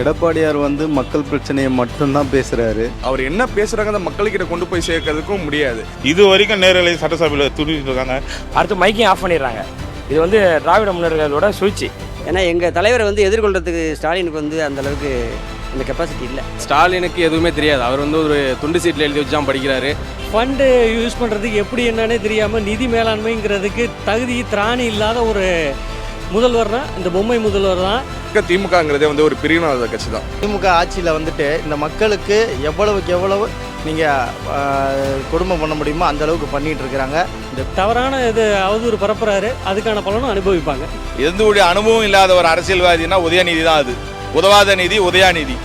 எடப்பாடியார் வந்து மக்கள் பிரச்சனையை மட்டும்தான் பேசுகிறாரு அவர் என்ன பேசுறாங்க அந்த மக்கள்கிட்ட கொண்டு போய் சேர்க்கறதுக்கும் முடியாது. இது வரைக்கும் நேரலை சட்டசபையில் துணிட்டு இருக்காங்க. அடுத்து மைக்கையும் ஆஃப் பண்ணிடுறாங்க. இது வந்து திராவிட முன்னேற்றங்களோட சூழ்ச்சி. ஏன்னா எங்கள் தலைவரை வந்து எதிர்கொள்றதுக்கு ஸ்டாலினுக்கு வந்து அந்த அளவுக்கு அந்த கெப்பாசிட்டி இல்லை. ஸ்டாலினுக்கு எதுவுமே தெரியாது. அவர் வந்து ஒரு துண்டு சீட்டில் எழுதி வச்சு தான் படிக்கிறாரு. ஃபண்டு யூஸ் பண்ணுறதுக்கு எப்படி என்னன்னே தெரியாமல் நிதி மேலாண்மைங்கிறதுக்கு தகுதி திராணி இல்லாத ஒரு முதல்வர்னா இந்த பொம்மை முதல்வர் தான் திமுகங்கிறதே வந்து ஒரு பிரிவினவாத கட்சி தான். திமுக ஆட்சியில் வந்துட்டு இந்த மக்களுக்கு எவ்வளவுக்கு எவ்வளவு நீங்கள் குடும்பம் பண்ண முடியுமோ அந்த அளவுக்கு பண்ணிட்டு இருக்கிறாங்க. இந்த தவறான இது அவதூறு பரப்புறாரு. அதுக்கான பலனும் அனுபவிப்பாங்க. எந்த அனுபவம் இல்லாத ஒரு அரசியல்வாதினா உதயநிதி தான் அது. உதவாத நிதி உதயாநிதி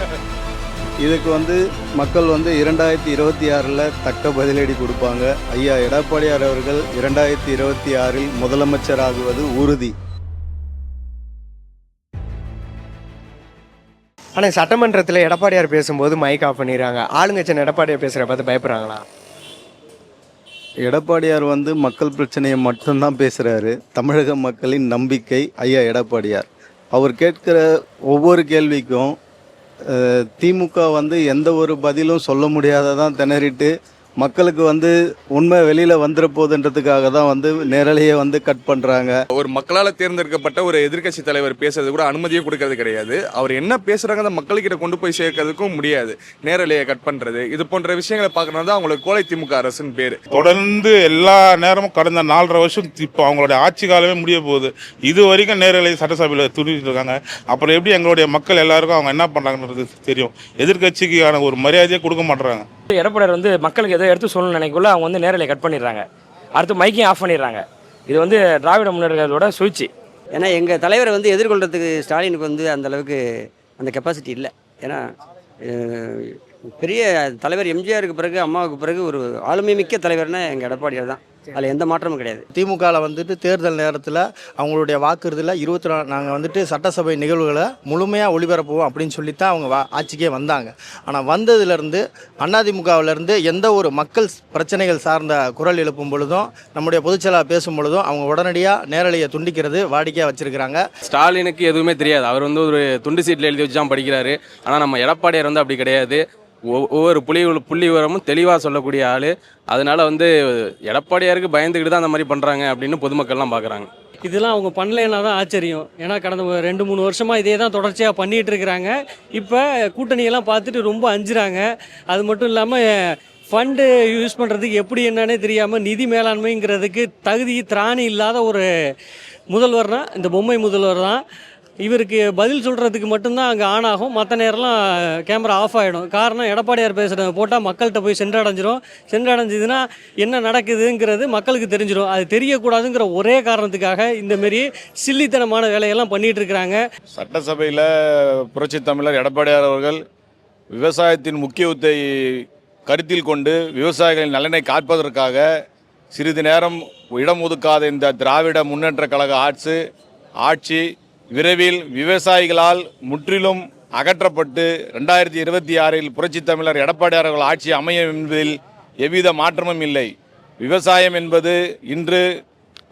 இதுக்கு வந்து மக்கள் வந்து இரண்டாயிரத்தி இருபத்தி ஆறில் தக்க பதிலடி கொடுப்பாங்க. ஐயா எடப்பாடியார் அவர்கள் இரண்டாயிரத்தி இருபத்தி ஆறில் முதலமைச்சர் ஆகுவது உறுதி. ஆனால் சட்டமன்றத்தில் எடப்பாடியார் பேசும்போது மைக் ஆஃப் பண்ணிடுறாங்க. ஆளுங்கட்சி எடப்பாடியார் பேசுகிற பார்த்து பயப்படுறாங்களா? எடப்பாடியார் வந்து மக்கள் பிரச்சனையை மட்டும்தான் பேசுகிறாரு தமிழக மக்களின் நம்பிக்கை ஐயா எடப்பாடியார். அவர் கேட்கிற ஒவ்வொரு கேள்விக்கும் திமுக வந்து எந்த ஒரு பதிலும் சொல்ல முடியாததான் திணறிட்டு மக்களுக்கு வந்து உண்மை வெளியில் வந்துட போகுதுன்றதுக்காக தான் வந்து நேரலையை வந்து கட் பண்ணுறாங்க ஒரு மக்களால் தேர்ந்தெடுக்கப்பட்ட ஒரு எதிர்க்கட்சி தலைவர் பேசுறது கூட அனுமதியே கொடுக்கறது கிடையாது. அவர் என்ன பேசுறாங்க அந்த மக்கள்கிட்ட கொண்டு போய் சேர்க்கறதுக்கும் முடியாது. நேரலையை கட் பண்றது இது போன்ற விஷயங்களை பார்க்கறது தான் அவங்களுக்கு கோலை திமுக அரசுன்னு பேரு. தொடர்ந்து எல்லா நேரமும் கடந்த நாலரை வருஷம் இப்போ அவங்களுடைய ஆட்சி காலமே முடிய போகுது. இது வரைக்கும் நேரலை சட்டசபையில் துணிட்டு இருக்காங்க. அப்புறம் எப்படி எங்களுடைய மக்கள் எல்லாருக்கும் அவங்க என்ன பண்ணுறாங்கன்றது தெரியும். எதிர்க்கட்சிக்கான ஒரு மரியாதையை கொடுக்க மாட்டுறாங்க எடப்பாடியார் வந்து மக்களுக்கு எதோ எடுத்து சொல்லணும்னு நினைக்கக்குள்ள அவங்க வந்து நேரலை கட் பண்ணிடுறாங்க. அடுத்து மைக்கையும் ஆஃப் பண்ணிடுறாங்க. இது வந்து திராவிட முன்னேற்றத்தோட சூழ்ச்சி ஏன்னா எங்கள் தலைவரை வந்து எதிர்கொள்றதுக்கு ஸ்டாலினுக்கு வந்து அந்தளவுக்கு அந்த கெப்பாசிட்டி இல்லை. ஏன்னா பெரிய தலைவர் எம்ஜிஆருக்கு பிறகு அம்மாவுக்கு பிறகு ஒரு ஆளுமை மிக்க தலைவர்னா எங்கள் எடப்பாடியார் தான். அதில் எந்த மாற்றமும் கிடையாது. திமுகவில் வந்துட்டு தேர்தல் நேரத்தில் அவங்களுடைய வாக்குறுதியில் இருபத்தி நாலு நாங்கள் வந்துட்டு சட்டசபை நிகழ்வுகளை முழுமையாக ஒளிபரப்புவோம் அப்படின்னு சொல்லி தான் அவங்க வா ஆட்சிக்கே வந்தாங்க. ஆனால் வந்ததுலேருந்து அதிமுகவிலேருந்து எந்த ஒரு மக்கள் பிரச்சனைகள் சார்ந்த குரல் எழுப்பும் பொழுதும் நம்முடைய பொதுச்செயலாளர் பேசும் பொழுதும் அவங்க உடனடியாக நேரலையை துண்டிக்கிறது வாடிக்கையாக வச்சுருக்கிறாங்க. ஸ்டாலினுக்கு எதுவுமே தெரியாது. அவர் வந்து ஒரு துண்டு சீட்டில் எழுதி வச்சு தான் படிக்கிறாரு. ஆனால் நம்ம எடப்பாடியார் வந்து அப்படி கிடையாது. ஒவ்வொரு புள்ளி புள்ளி விவரமும் தெளிவாக சொல்லக்கூடிய ஆள். அதனால் வந்து எடப்பாடியாருக்கு பயந்துக்கிட்டு தான் அந்த மாதிரி பண்ணுறாங்க அப்படின்னு பொதுமக்கள்லாம் பார்க்குறாங்க இதெல்லாம் அவங்க பண்ணலைன்னா தான் ஆச்சரியம். ஏன்னா கடந்த ரெண்டு மூணு வருஷமாக இதே தான் தொடர்ச்சியாக பண்ணிகிட்டு இருக்கிறாங்க. இப்போ கூட்டணியெல்லாம் பார்த்துட்டு ரொம்ப அஞ்சுறாங்க. அது மட்டும் இல்லாமல் ஃபண்டு யூஸ் பண்ணுறதுக்கு எப்படி என்னன்னே தெரியாமல் நிதி மேலாண்மைங்கிறதுக்கு தகுதி திராணி இல்லாத ஒரு முதல்வர்னா இந்த பொம்மை முதல்வர் தான். இவருக்கு பதில் சொல்கிறதுக்கு மட்டும்தான் அங்கே ஆன் ஆகும். மற்ற நேரம்லாம் கேமரா ஆஃப் ஆகிடும் காரணம் எடப்பாடியார் பேசுகிறத போட்டால் மக்கள்கிட்ட போய் சென்றடைஞ்சிரும். சென்றடைஞ்சதுன்னா என்ன நடக்குதுங்கிறது மக்களுக்கு தெரிஞ்சிடும் அது தெரியக்கூடாதுங்கிற ஒரே காரணத்துக்காக இந்த மாரி சில்லித்தனமான வேலையெல்லாம் பண்ணிட்டு இருக்கிறாங்க. சட்டசபையில் புரட்சி தமிழர் எடப்பாடியார் அவர்கள் விவசாயத்தின் முக்கியத்தை கருத்தில் கொண்டு விவசாயிகளின் நலனை காப்பதற்காக சிறிது நேரம் இடம் ஒதுக்காத இந்த திராவிட முன்னேற்ற கழக ஆட்சி ஆட்சி விரைவில் விவசாயிகளால் முற்றிலும் அகற்றப்பட்டு ரெண்டாயிரத்தி இருபத்தி ஆறில் புரட்சி தமிழர் எடப்பாடி அவர்கள் ஆட்சி அமையும் என்பதில் எவ்வித மாற்றமும் இல்லை. விவசாயம் என்பது இன்று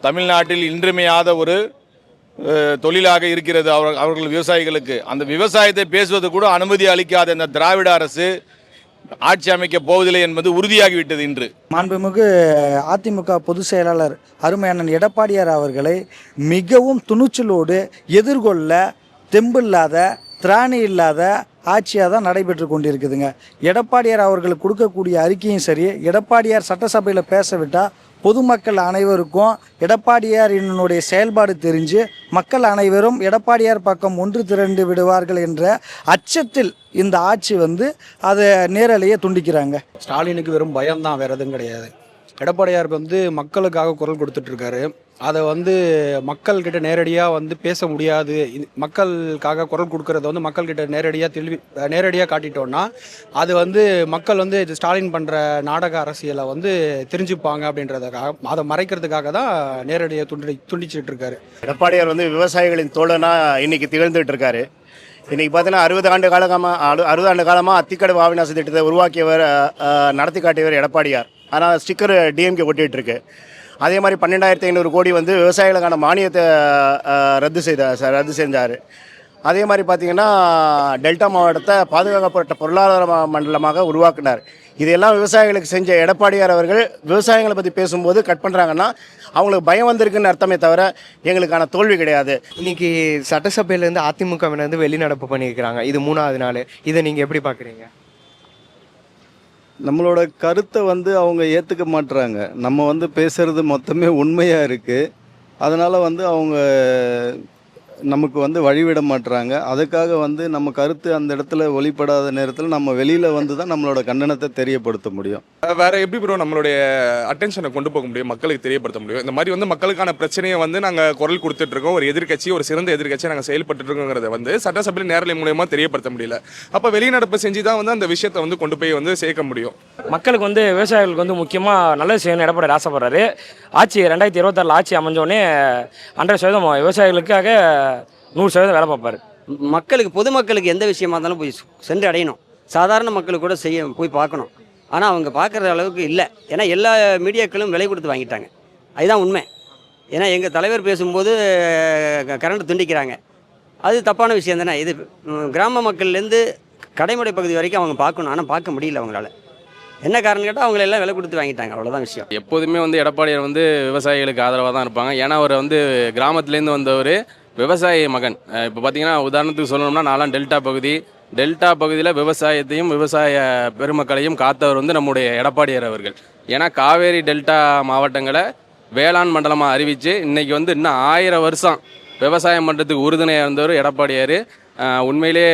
தமிழ்நாட்டில் இன்றியமையாத ஒரு தொழிலாக இருக்கிறது அவர் அவர்கள் விவசாயிகளுக்கு. அந்த விவசாயத்தை பேசுவது கூட அனுமதி அளிக்காத இந்த திராவிட அரசு ஆட்சி அமைக்கப் போவதில்லை என்பது உறுதியாகிவிட்டது இன்று. மாண்புமிகு அதிமுக பொதுச் செயலாளர் அருமையானன் எடப்பாடியார் அவர்களை மிகவும் துணிச்சலோடு எதிர்கொள்ள தெம்பில்லாத திராணி இல்லாத ஆட்சியாக தான் நடைபெற்று கொண்டிருக்குதுங்க. எடப்பாடியார் அவர்களுக்கு கொடுக்கக்கூடிய அறிக்கையும் சரி எடப்பாடியார் சட்டசபையில் பேச விட்டால் பொதுமக்கள் அனைவருக்கும் எடப்பாடியாரினுடைய செயல்பாடு தெரிஞ்சு மக்கள் அனைவரும் எடப்பாடியார் பக்கம் ஒன்று திரண்டு விடுவார்கள் என்ற அச்சத்தில் இந்த ஆட்சி வந்து அதை நேரலையே துண்டிக்கிறாங்க. ஸ்டாலினுக்கு வெறும் பயம்தான் வேறு எதுவும் கிடையாது. எடப்பாடியார் வந்து மக்களுக்காக குரல் கொடுத்துட்டு இருக்காரு அதை வந்து மக்கள்கிட்ட நேரடியாக வந்து பேச முடியாது. மக்களுக்காக குரல் கொடுக்கறத வந்து மக்கள்கிட்ட நேரடியாக தெளிவி நேரடியாக காட்டிட்டோன்னா அது வந்து மக்கள் வந்து இது ஸ்டாலின் பண்ணுற நாடக அரசியலை வந்து தெரிஞ்சுப்பாங்க அப்படின்றதுக்காக அதை மறைக்கிறதுக்காக தான் நேரடியாக துண்டி துண்டிச்சிட்டு இருக்காரு எடப்பாடியார் வந்து விவசாயிகளின் தோழனாக இன்னைக்கு திகழ்ந்துட்டு இருக்காரு இன்றைக்கி பார்த்தீங்கன்னா அறுபது ஆண்டு காலமாக அறுபது ஆண்டு காலமாக அத்திக்கடை ஆவிநாச திட்டத்தை உருவாக்கியவர் நடத்தி காட்டியவர் எடப்பாடியார். ஆனால் ஸ்டிக்கர் டிஎம்கே ஒட்டிகிட்ருக்கு அதே மாதிரி பன்னெண்டாயிரத்தி ஐநூறு கோடி வந்து விவசாயிகளுக்கான மானியத்தை ரத்து ரத்து சார் ரத்து செஞ்சார். அதே மாதிரி பார்த்தீங்கன்னா டெல்டா மாவட்டத்தை பாதுகாக்கப்பட்ட பொருளாதார மண்டலமாக உருவாக்கினார். இதையெல்லாம் விவசாயிகளுக்கு செஞ்ச எடப்பாடியார் அவர்கள் விவசாயிகளை பற்றி பேசும்போது கட் பண்ணுறாங்கன்னா அவங்களுக்கு பயம் வந்திருக்குன்னு அர்த்தமே தவிர எங்களுக்கான தோல்வி கிடையாது. இன்னைக்கு சட்டசபையிலேருந்து அதிமுகவினர் வெளிநடப்பு பண்ணியிருக்கிறாங்க. இது மூணாவது நாள். இதை நீங்கள் எப்படி பார்க்குறீங்க நம்மளோட கருத்தை வந்து அவங்க ஏற்றுக்க மாட்றாங்க. நம்ம வந்து பேசுகிறது மொத்தமே உண்மையாக இருக்குது அதனால் வந்து அவங்க நமக்கு வந்து வழிவிட மாட்றாங்க. அதுக்காக வந்து நம்ம கருத்து அந்த இடத்துல வெளிப்படாத நேரத்தில் நம்ம வெளியில் வந்து தான் நம்மளோட கண்டனத்தை தெரியப்படுத்த முடியும். வேற எப்படி ப்ரோ நம்மளுடைய அட்டென்ஷனை கொண்டு போக முடியும்? மக்களுக்கு தெரியப்படுத்த முடியும்? இந்த மாதிரி வந்து மக்களுக்கான பிரச்சனையை வந்து நாங்கள் குரல் கொடுத்துட்டு இருக்கோம். ஒரு எதிர்க்கட்சி ஒரு சிறந்த எதிர்க்கட்சி நாங்கள் செயல்பட்டு இருக்கோங்கிறத வந்து சட்டசபையில் நேரலை மூலயமா தெரியப்படுத்த முடியல. அப்போ வெளிநடப்பு செஞ்சு தான் வந்து அந்த விஷயத்தை வந்து கொண்டு போய் வந்து சேர்க்க முடியும். மக்களுக்கு வந்து விவசாயிகளுக்கு வந்து முக்கியமாக நல்லது செய்யணும் எடப்பாடி ஆசைப்படுறாரு. ஆட்சி ரெண்டாயிரத்தி இருபத்தாறில் ஆட்சி அமைஞ்சோடனே ஹண்ட்ரட் சதவீதம் விவசாயிகளுக்காக நூறு சதவீதம் வேலை பார்ப்பாரு. மக்களுக்கு பொதுமக்களுக்கு எந்த விஷயமா இருந்தாலும் போய் சென்று அடையணும் சாதாரண மக்களுக்கு கூட செய்ய போய் பார்க்கணும். ஆனால் அவங்க பார்க்குற அளவுக்கு இல்லை. ஏன்னா எல்லா மீடியாக்களும் விலை கொடுத்து வாங்கிட்டாங்க. அதுதான் உண்மை. ஏன்னா எங்கள் தலைவர் பேசும்போது கரண்ட் துண்டிக்கிறாங்க. அது தப்பான விஷயம் தானே. இது கிராம மக்கள்லேருந்து கடைமுறை பகுதி வரைக்கும் அவங்க பார்க்கணும். ஆனால் பார்க்க முடியல அவங்களால. என்ன காரணம் கேட்டால் அவங்கள எல்லாம் விலை கொடுத்து வாங்கிட்டாங்க. அவ்வளோதான் விஷயம். எப்போதுமே வந்து எடப்பாடியார் வந்து விவசாயிகளுக்கு ஆதரவாக தான் இருப்பாங்க. ஏன்னா அவர் வந்து கிராமத்துலேருந்து வந்தவர் விவசாய மகன். இப்போ பார்த்தீங்கன்னா உதாரணத்துக்கு சொல்லணும்னா நாலாம் டெல்டா பகுதி. டெல்டா பகுதியில் விவசாயத்தையும் விவசாய பெருமக்களையும் காத்தவர் வந்து நம்முடைய எடப்பாடியார் அவர்கள். ஏன்னா காவேரி டெல்டா மாவட்டங்களை வேளாண் மண்டலமாக அறிவித்து இன்றைக்கி வந்து இன்னும் ஆயிரம் வருஷம் விவசாயம் பண்ணுறதுக்கு உறுதுணையாக இருந்தவர் எடப்பாடியார். உண்மையிலே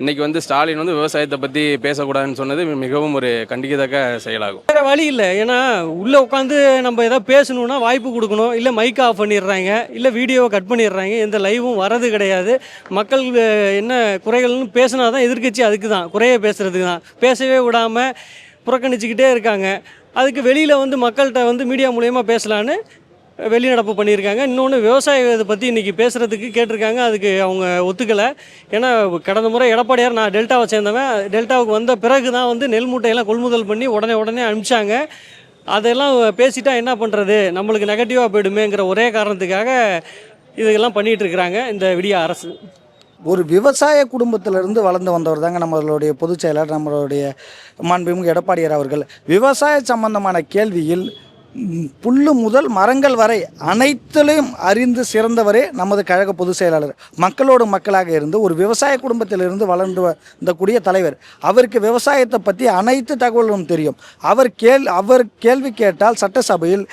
இன்னைக்கு வந்து ஸ்டாலின் வந்து விவசாயத்தை பற்றி பேசக்கூடாதுன்னு சொன்னது மிகவும் ஒரு கண்டிக்கத்தக்க செயலாகும். வேற வழி இல்லை. ஏன்னா உள்ளே உட்காந்து நம்ம எதாவது பேசணும்னா வாய்ப்பு கொடுக்கணும். இல்லை மைக் ஆஃப் பண்ணிடுறாங்க. இல்லை வீடியோவை கட் பண்ணிடுறாங்க. எந்த லைவும் வரது கிடையாது. மக்கள் என்ன குறைகள்னு பேசினா தான் எதிர்க்கட்சி அதுக்கு தான் குறைய பேசுறதுக்கு தான் பேசவே விடாமல் புறக்கணிச்சுக்கிட்டே இருக்காங்க. அதுக்கு வெளியில் வந்து மக்கள்கிட்ட வந்து மீடியா மூலயமா பேசலான்னு வெளிநடப்பு பண்ணியிருக்காங்க. இன்னொன்று விவசாயத்தை பற்றி இன்றைக்கி பேசுகிறதுக்கு கேட்டிருக்காங்க. அதுக்கு அவங்க ஒத்துக்கலை. ஏன்னா கடந்த முறை எடப்பாடியார் நான் டெல்டாவை சேர்ந்தவன். டெல்டாவுக்கு வந்த பிறகு தான் வந்து நெல் மூட்டையெல்லாம் கொள்முதல் பண்ணி உடனே உடனே அனுப்பிச்சாங்க. அதெல்லாம் பேசிட்டா என்ன பண்ணுறது நம்மளுக்கு நெகட்டிவாக போயிடுமேங்கிற ஒரே காரணத்துக்காக இதெல்லாம் பண்ணிகிட்டு இருக்கிறாங்க இந்த விடிய அரசு. ஒரு விவசாய குடும்பத்திலிருந்து வளர்ந்து வந்தவர் தாங்க நம்மளுடைய பொதுச் செயலர் நம்மளுடைய மாண்புமிகு எடப்பாடியார் அவர்கள். விவசாய சம்பந்தமான கேள்வியில் புல்லு முதல் மரங்கள் வரை அனைத்திலும் அறிந்து சிறந்தவரே நமது கழக பொதுச் செயலாளர். மக்களோடு மக்களாக இருந்து ஒரு விவசாய குடும்பத்திலிருந்து வளர்ந்து வந்தக்கூடிய தலைவர். அவருக்கு விவசாயத்தை பற்றி அனைத்து தகவல்களும் தெரியும். அவர் கேள் அவர் கேள்வி கேட்டால் சட்டசபையில்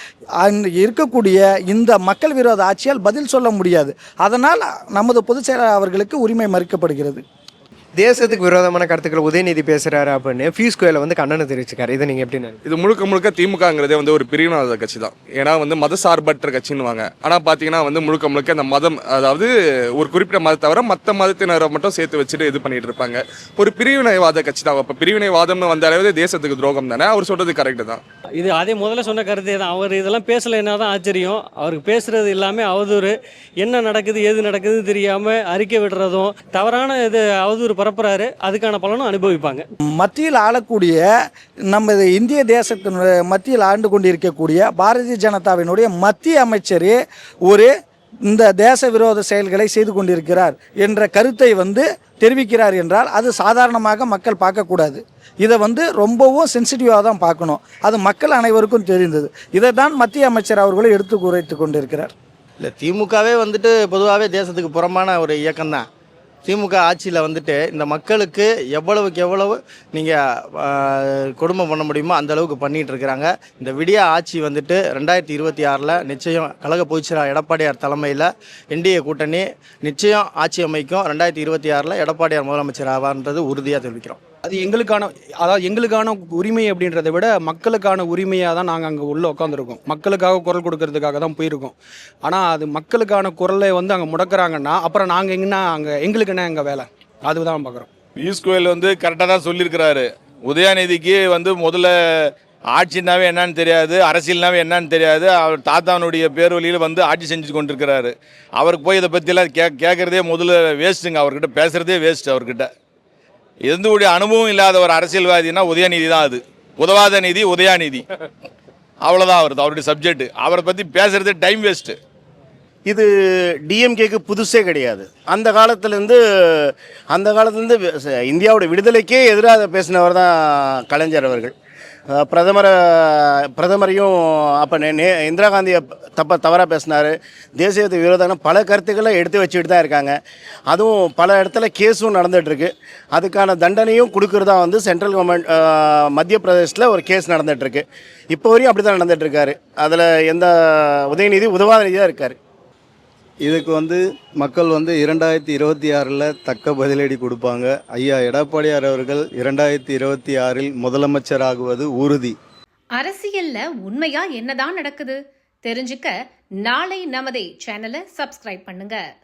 இருக்கக்கூடிய இந்த மக்கள் விரோத ஆட்சியால் பதில் சொல்ல முடியாது. அதனால் நமது பொதுச் செயலாளர் அவர்களுக்கு உரிமை மறுக்கப்படுகிறது. தேசத்துக்கு விரோதமான கருத்துக்கள் உதயநிதி பேசுகிறாரு அப்படின்னு ஃபீஸ் கோயில வந்து கண்டனம் தெரிவிச்சிருக்காரு. இதை நீங்கள் எப்படி இது முழுக்க முழுக்க திமுகங்கிறதே வந்து ஒரு பிரிவினவாத கட்சி தான் ஏன்னா வந்து மத சார்பற்ற கட்சின்னுவாங்க. ஆனால் பார்த்தீங்கன்னா வந்து முழுக்க முழுக்க இந்த மதம் அதாவது ஒரு குறிப்பிட்ட மதத்தை தவிர மற்ற மதத்தினரை மட்டும் சேர்த்து வச்சுட்டு இது பண்ணிட்டு இருப்பாங்க. ஒரு பிரிவினைவாத கட்சி தான் அப்போ பிரிவினைவாதம்னு வந்தாலே தேசத்துக்கு துரோகம் தானே? அவர் சொல்றது கரெக்டு தான். இது அதே முதல்ல சொன்ன கருத்தே தான். அவர் இதெல்லாம் பேசலைன்னா தான் ஆச்சரியம். அவருக்கு பேசுறது எல்லாமே அவதூறு. என்ன நடக்குது ஏது நடக்குதுன்னு தெரியாமல் அறிக்கை விடுறதும் தவறான இது அவதூறு பரப்புறாரு. அதுக்கான பலனும் அனுபவிப்பாங்க. மத்தியில் ஆளக்கூடிய நம்ம இந்திய தேசத்தின் மத்தியில் ஆண்டு கொண்டிருக்கக்கூடிய பாரதிய ஜனதாவினுடைய மத்திய அமைச்சரே ஒரு இந்த தேச விரோத செயல்களை செய்து கொண்டிருக்கிறார் என்ற கருத்தை வந்து தெரிவிக்கிறார் என்றால் அது சாதாரணமாக மக்கள் பார்க்கக்கூடாது. இதை வந்து ரொம்பவும் சென்சிட்டிவாக தான் பார்க்கணும். அது மக்கள் அனைவருக்கும் தெரிந்தது. இதை தான் மத்திய அமைச்சர் அவர்களும் எடுத்து குறைத்து கொண்டிருக்கிறார். இல்லை திமுகவே வந்துட்டு பொதுவாகவே தேசத்துக்கு புறம்பான ஒரு இயக்கம் தான் திமுக ஆட்சியில் வந்துட்டு இந்த மக்களுக்கு எவ்வளவுக்கு எவ்வளவு நீங்கள் கொடுமை பண்ண முடியுமோ அந்த அளவுக்கு பண்ணிட்டு இருக்கிறாங்க. இந்த விடிய ஆட்சி வந்துட்டு ரெண்டாயிரத்தி இருபத்தி ஆறில் நிச்சயம் கழக பொதுச்செயலாளர் எடப்பாடியார் தலைமையில் என்டிஏ கூட்டணி நிச்சயம் ஆட்சி அமைக்கும். ரெண்டாயிரத்தி இருபத்தி ஆறில் எடப்பாடியார் முதலமைச்சர் ஆவார்ன்றது உறுதியாக தெரிவிக்கிறோம். அது எங்களுக்கான அதாவது எங்களுக்கான உரிமை அப்படின்றத விட மக்களுக்கான உரிமையாக தான் நாங்கள் அங்கே உள்ளே உட்காந்துருக்கோம் மக்களுக்காக குரல் கொடுக்கறதுக்காக தான் போயிருக்கோம். ஆனால் அது மக்களுக்கான குரலை வந்து அங்கே முடக்கிறாங்கன்னா அப்புறம் நாங்கள் எங்கன்னா அங்கே எங்களுக்கு என்ன எங்கள் வேலை? அதுதான் பார்க்குறோம் பியூஷ் கோயல் வந்து கரெக்டாக தான் சொல்லியிருக்கிறாரு. உதயாநிதிக்கு வந்து முதல்ல ஆட்சினாவே என்னன்னு தெரியாது அரசியல்னாவே என்னன்னு தெரியாது. அவர் தாத்தானுடைய பேர் வழியில் வந்து ஆட்சி செஞ்சு கொண்டிருக்கிறாரு. அவருக்கு போய் இதை பற்றிலாம் கே கேட்குறதே முதல்ல வேஸ்ட்டுங்க அவர்கிட்ட பேசுகிறதே வேஸ்ட் அவர்கிட்ட. எந்த ஒரு அனுபவம் இல்லாத ஒரு அரசியல்வாதினா உதயநிதி தான் அது. உதவாத நிதி உதயாநிதி. அவ்வளோதான் அவரது அவருடைய சப்ஜெக்ட் அவரை பற்றி பேசுறது டைம் வேஸ்ட்டு இது டிஎம்கேக்கு புதுசே கிடையாது. அந்த காலத்துலேருந்து அந்த காலத்துலேருந்து இந்தியாவோட விடுதலைக்கே எதிராக பேசினவர் தான் கலைஞர் அவர்கள். பிரதமரை பிரதமரையும் அப்போ நே இந்திரா காந்தியை தப்ப தவறாக பேசினார். தேசியத்து விரோதமான பல கருத்துக்களை எடுத்து வச்சுட்டு தான் இருக்காங்க. அதுவும் பல இடத்துல கேஸும் நடந்துகிட்ருக்கு அதுக்கான தண்டனையும் கொடுக்குறதா வந்து சென்ட்ரல் கவர்மெண்ட் மத்திய பிரதேசத்தில் ஒரு கேஸ் நடந்துகிட்ருக்கு இப்போ வரையும் அப்படி தான் நடந்துகிட்ருக்காரு அதில் எந்த உதயநிதி உதவாத நிதியாக இருக்கார். இதுக்கு வந்து மக்கள் வந்து இரண்டாயிரத்தி இருபத்தி ஆறில் தக்க பதிலடி கொடுப்பாங்க. ஐயா எடப்பாடியார் அவர்கள் இரண்டாயிரத்தி இருபத்தி ஆறில் முதலமைச்சராகுவது உறுதி. அரசியல்ல உண்மையா என்னதான் நடக்குது? தெரிஞ்சுக்க நாளை நமதே சேனலை சப்ஸ்கிரைப் பண்ணுங்க.